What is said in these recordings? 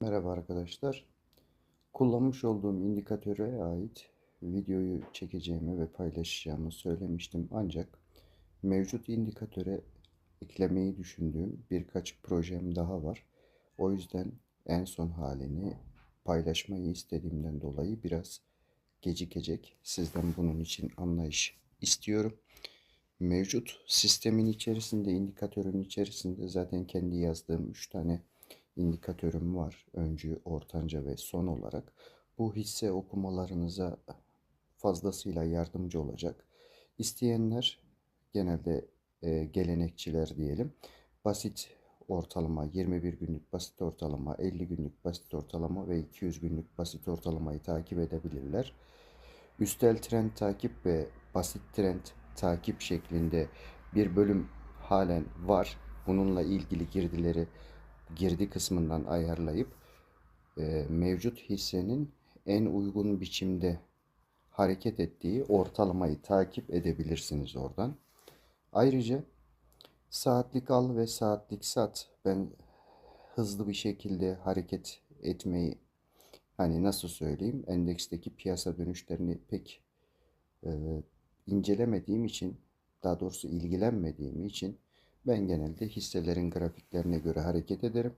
Merhaba arkadaşlar. Kullanmış olduğum indikatöre ait videoyu çekeceğimi ve paylaşacağımı söylemiştim. Ancak mevcut indikatöre eklemeyi düşündüğüm birkaç projem daha var. O yüzden en son halini paylaşmayı istediğimden dolayı biraz gecikecek. Sizden bunun için anlayış istiyorum. Mevcut sistemin içerisinde, indikatörün içerisinde zaten kendi yazdığım 3 tane indikatörüm var. Öncü, ortanca ve son olarak. Bu hisse okumalarınıza fazlasıyla yardımcı olacak. İsteyenler genelde e, gelenekçiler diyelim. Basit ortalama, 21 günlük basit ortalama, 50 günlük basit ortalama ve 200 günlük basit ortalamayı takip edebilirler. Üstel trend takip ve basit trend takip şeklinde bir bölüm halen var. Bununla ilgili girdileri girdi kısmından ayarlayıp e, mevcut hissenin en uygun biçimde hareket ettiği ortalamayı takip edebilirsiniz oradan. Ayrıca saatlik al ve saatlik sat ben hızlı bir şekilde hareket etmeyi hani nasıl söyleyeyim endeksteki piyasa dönüşlerini pek e, incelemediğim için daha doğrusu ilgilenmediğim için ben genelde hisselerin grafiklerine göre hareket ederim.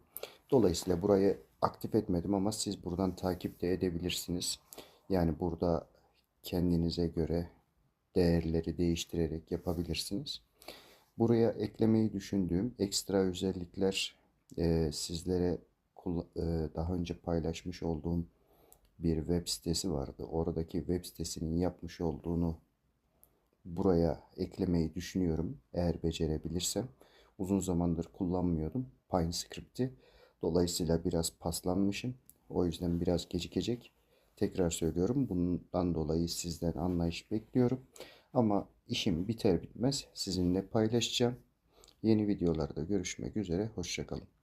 Dolayısıyla burayı aktif etmedim ama siz buradan takip de edebilirsiniz. Yani burada kendinize göre değerleri değiştirerek yapabilirsiniz. Buraya eklemeyi düşündüğüm ekstra özellikler e, sizlere e, daha önce paylaşmış olduğum bir web sitesi vardı. Oradaki web sitesinin yapmış olduğunu buraya eklemeyi düşünüyorum eğer becerebilirsem. Uzun zamandır kullanmıyordum PineScript'i. Dolayısıyla biraz paslanmışım. O yüzden biraz gecikecek. Tekrar söylüyorum. Bundan dolayı sizden anlayış bekliyorum. Ama işim biter bitmez sizinle paylaşacağım. Yeni videolarda görüşmek üzere. Hoşçakalın.